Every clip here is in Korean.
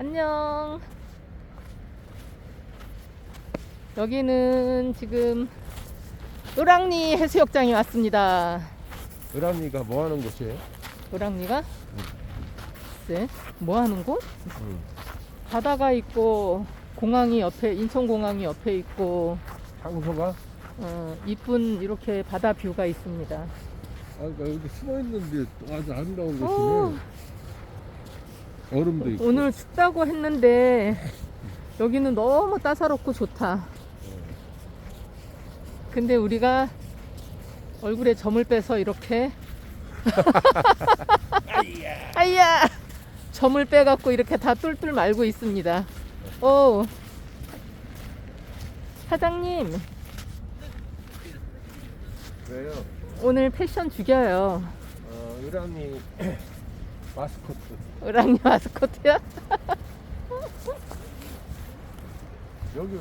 안녕. 여기는 지금 을왕리 해수욕장에 왔습니다. 을암리가 뭐 하는 곳이에요? 을왕리가 글쎄 뭐 하는 곳? 응. 바다가 있고 공항이 옆에 인천공항이 옆에 있고 장소가? 어, 이쁜 이렇게 바다 뷰가 있습니다. 아, 그러니까 여기 숨어 있는데 아주 아름다운 어, 곳이네. 얼음도 있고. 오늘 춥다고 했는데 여기는 너무 따사롭고 좋다. 근데 우리가 얼굴에 점을 빼서 이렇게 아이야 점을 빼갖고 이렇게 다 뚫뚫 말고 있습니다. 오 사장님 왜요? 오늘 패션 죽여요. 어, 을암리 마스코트. 을랑이 마스코트야? 여기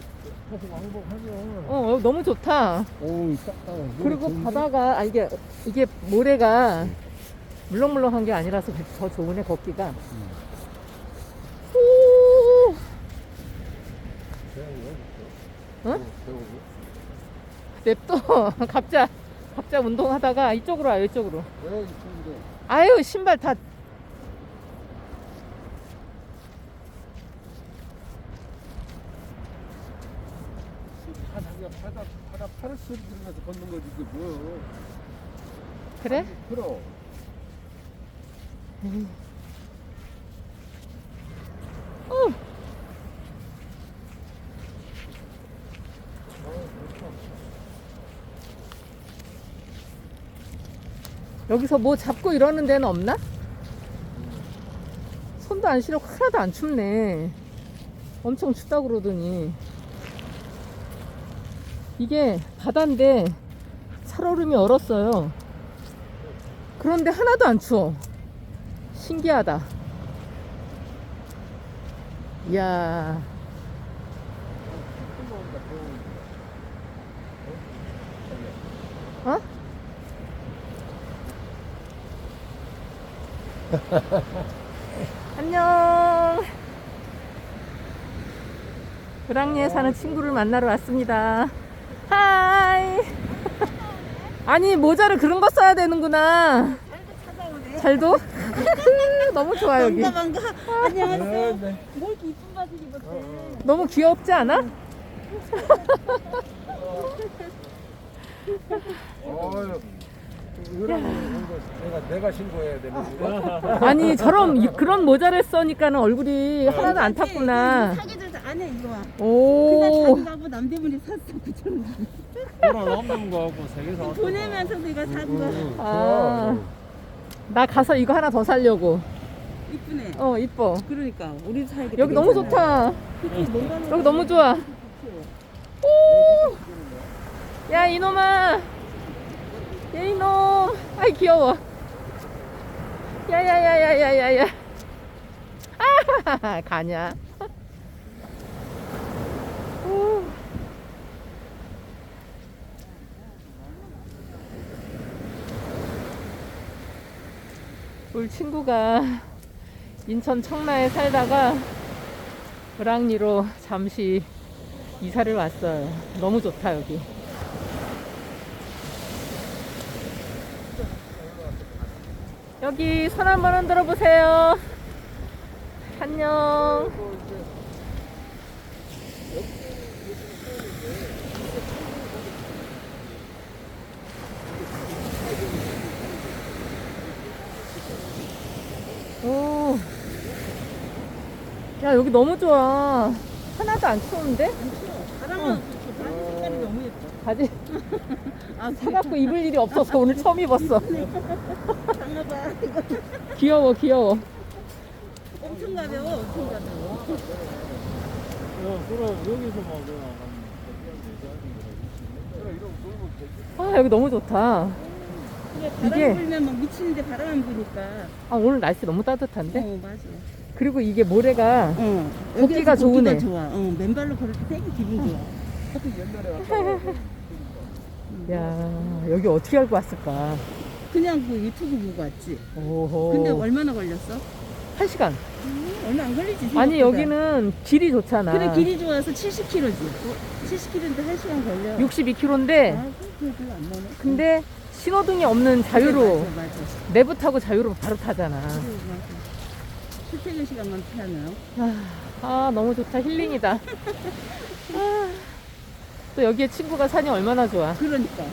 계속 왕복하죠. 어 너무 좋다. 오, 딱, 딱. 그리고 바다가 아 이게 이게 모래가 물렁물렁한 게 아니라서 더 좋으네 걷기가. 오, 응? 냅둬 각자 각자 운동하다가 이쪽으로 와요 이쪽으로. 왜? 아유 신발 다 바다가 바다 바다 소리 들으면서 걷는 거지 이게 뭐야? 그래? 그럼. 어. 여기서 뭐 잡고 이러는 데는 없나? 손도 안 시렵고 하나도 안 춥네. 엄청 춥다 그러더니. 이게 바다인데 살얼음이 얼었어요. 그런데 하나도 안 추워. 신기하다. 이야. 어? 안녕. 을왕리에 사는 친구를 만나러 왔습니다. 하이. 아니 모자를 그런 거 써야 되는구나. 잘도? 너무 좋아 여기. 반가 반가. 안녕하세요. 네. 뭘 이렇게 이쁜 바지 입었대. 너무 귀엽지 않아? 어휴. 거, 내가 내가 신고해야 되는 거. 아니 저런 이- 그런 모자를 써니까는 얼굴이 하나도 안 탔구나. 사기들 안 해 이거. 그날 오. 자기가 뭐 남 대문에 샀어 그처럼. 오늘 없는 거 하고 세개 사왔어. 보내면서도 이거 산 거. 아. 나 가서 이거 하나 더 살려고. 이쁘네. 어 이뻐. 그러니까 우리 사이게. 여기 너무 좋다. 여기 너무 좋아. 오. 야 이놈아. 야 이놈. 아이 귀여워. 야야야야야야야. 아 가냐. 우리 친구가 인천 청라에 살다가 을왕리로 잠시 이사를 왔어요. 너무 좋다 여기. 여기 손 한번 흔들어 보세요. 안녕. 오. 야 여기 너무 좋아. 하나도 안 추운데? 바람은 좋지. 바지 색깔이 너무 예뻐. 바지 아 사갖고 입을 일이 없어서 오늘 처음 입었어. 장나봐. 이거 귀여워 귀여워. 엄청 가벼워. 엄청 가벼워. 야, 그래 여기서 막 그냥 아 여기 너무 좋다. 이게 바람 이게- 불면 막 미치는데 바람만 부니까. 아 오늘 날씨 너무 따뜻한데? 어 맞아. 그리고 이게 모래가 어. 걷기가 좋으네. 좋아. 어 맨발로 걸을 때 되게 기분 좋아. 야 여기 어떻게 알고 왔을까? 그냥 그 유튜브 보고 왔지. 오호. 근데 얼마나 걸렸어? 1시간. 음, 얼마 안 걸리지. 아니, 생각보다. 여기는 길이 좋잖아. 그래 길이 좋아서 70km지. 70km인데 1시간 걸려. 62km인데, 아, 그게 별로 안. 근데 신호등이 없는 자유로, 맞아, 맞아. 내부 타고 자유로 바로 타잖아. 그래, 맞아. 출퇴근 시간만 피하나요? 아, 아, 너무 좋다. 힐링이다. 아, 또 여기에 친구가 사니 얼마나 좋아. 그러니까.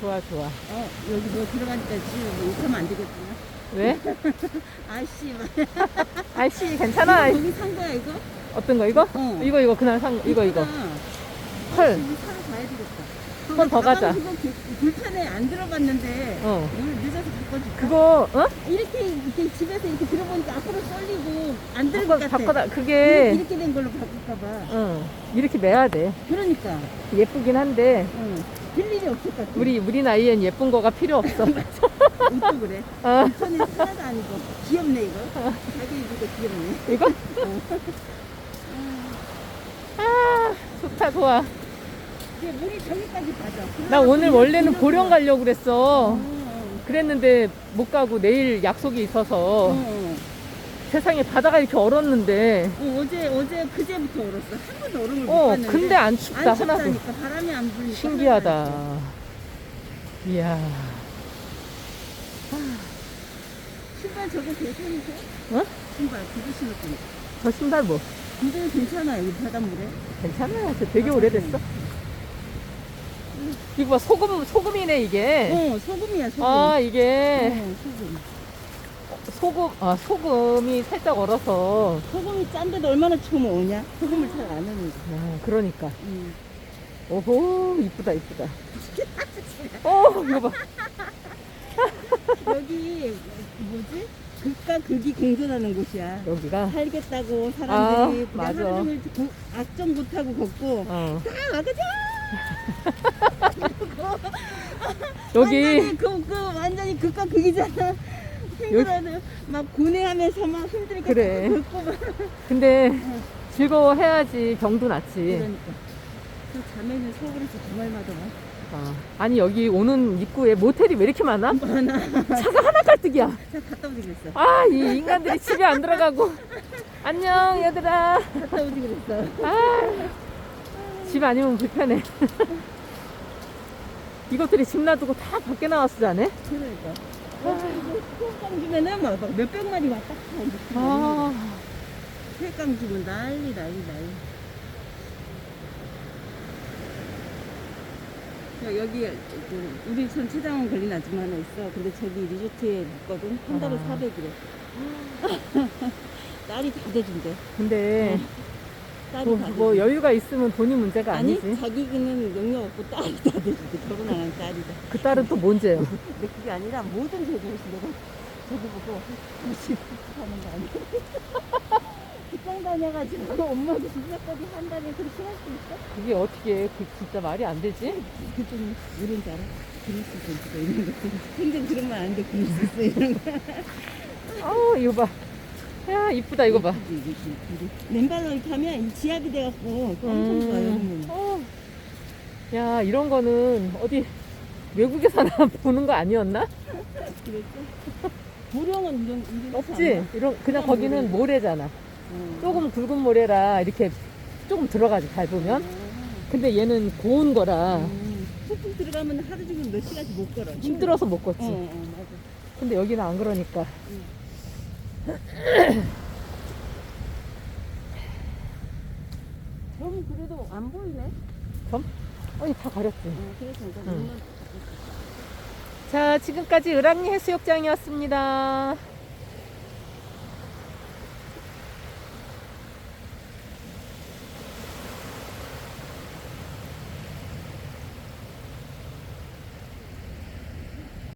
좋아, 좋아. 어, 여기 뭐 들어가니까 지금 뭐 욕하면 안 되겠구나. 왜? 아씨, 막. 아이씨, 괜찮아. 여기 산 거야, 이거? 어떤 거, 이거? 어. 이거, 이거, 그날 산 거, 이거, 이거. 아, 헐. 여기 사러 가야 되겠다. 한 번 더 가자. 그거 불- 불편해. 안 들어봤는데. 어. 오늘 늦어서 바꿔줄까? 그거, 어? 이렇게, 이렇게 집에서 이렇게 들어보니까 앞으로 쏠리고 안 들을 바꿔, 같아. 바꿔다. 그게, 이렇게 된 걸로 바꿀까봐. 응. 이렇게 매야 돼. 그러니까. 예쁘긴 한데, 응. 들 일이 없을 것 같아. 우리, 우리 나이엔 예쁜 거가 필요 없어. 옷도 그래. 어, 편에 하나도 아니고. 귀엽네, 이거. 자기 입으니까 귀엽네. 이거? 아, 좋다, 좋아. 이제 물이 저기까지 가죠. 나 오늘 원래는 보령 가려고 그랬어. 어, 그랬는데 못 가고 내일 약속이 어, 있어서 어. 세상에 바다가 이렇게 얼었는데 어, 어제 어제 그제부터 얼었어. 한 번도 얼음을 못 어 봤는데. 근데 안 춥다 안 하나도 춥다니까 바람이 안 불니까. 신기하다 이야 춥. 신발 저거 괜찮으세요? 어? 신발 그거 신었더니. 저 신발 뭐 근데 괜찮아 여기 바닷물에. 괜찮아요 저 되게 오래됐어 이거 봐 소금 소금이네 이게 어 소금이야 소금. 아 이게 어, 소금. 소금 아 소금이 살짝 얼어서 소금이 짠데도 얼마나 추우면 오냐? 소금을 잘안 넣는데. 야, 그러니까 음. 오호 이쁘다 이쁘다 어 이거 봐 여기 뭐지? 극과 극이 공존하는 곳이야. 여기가 살겠다고 사람들이 아, 그냥 맞아. 하루 종일 고- 악정 못하고 걷고 어 다 와가자 여기 완전히 그, 그 완전히 극과 극이잖아 힘들어도 막 고뇌하면서 막 힘들게 그래. 걷고 막 근데 즐거워해야지 병도 낫지. 그러니까 그 자매는 서울에서 주말마다 막 어. 아니 여기 오는 입구에 모텔이 왜 이렇게 많아? 많아 차가 하나 깔뜩이야. 자 갔다 오지 그랬어 아 이 인간들이 집에 안 들어가고. 안녕 얘들아. 갔다 오지 그랬어 아, 집 아니면 불편해. 이것들이 집 놔두고 다 밖에 나와서 자네. 그러니까 수액강 주면은 막, 막 몇백 마리 왔다 갔다 아, 수액강 주면 난리 난리 난리 야, 여기 그 우리 촌 최장원 걸린 아줌마 하나 있어. 근데 저기 리조트에 묵거든. 한 달에 아. 400이래. 딸이 다 대준대. 근데 딸이 뭐, 다 뭐. 여유가 있으면 돈이 문제가 아니, 아니지. 자기는 능력 없고 딸이 다 대준대. 결혼 안 한 딸이다. 그 딸은 또 뭔죄요? 근데 그게 아니라 모든 제조에서 내가 저기 보고 무시 하는 거 아니야? 직장 다녀가지고 엄마도 진짜까지 한 달에 그렇게 할 수 있어? 그게 어떻게 그 진짜 말이 안 되지? 그좀 이런 줄 알아? 그리스 전투가 이런 거 생전 그런 말 아닌데 그리스 있어 이런 거아 이거 봐. 야 이쁘다 이거 봐. 이게 맨발로 이렇게 하면 이 지압이 돼갖고 엄청 좋아요 음. 여기는 어. 야 이런 거는 어디 외국에서나 보는 거 아니었나? 그랬어? 보령은 이런 이런 없지. 이런 그냥 거기는 모래. 모래잖아. 어. 조금 굵은 모래라 이렇게 조금 들어가지 밟으면. 근데 얘는 고운 거라 음. 소풍 들어가면 하루 종일 몇 시간씩 못 걸어 힘들어서 못 걷지. 어, 어 맞아 근데 여기는 안 그러니까. 저 기 그래도 안 보이네 어이 다 가렸지. 어, 그래서 이거 응. 눈만 자 지금까지 을왕리 해수욕장이었습니다.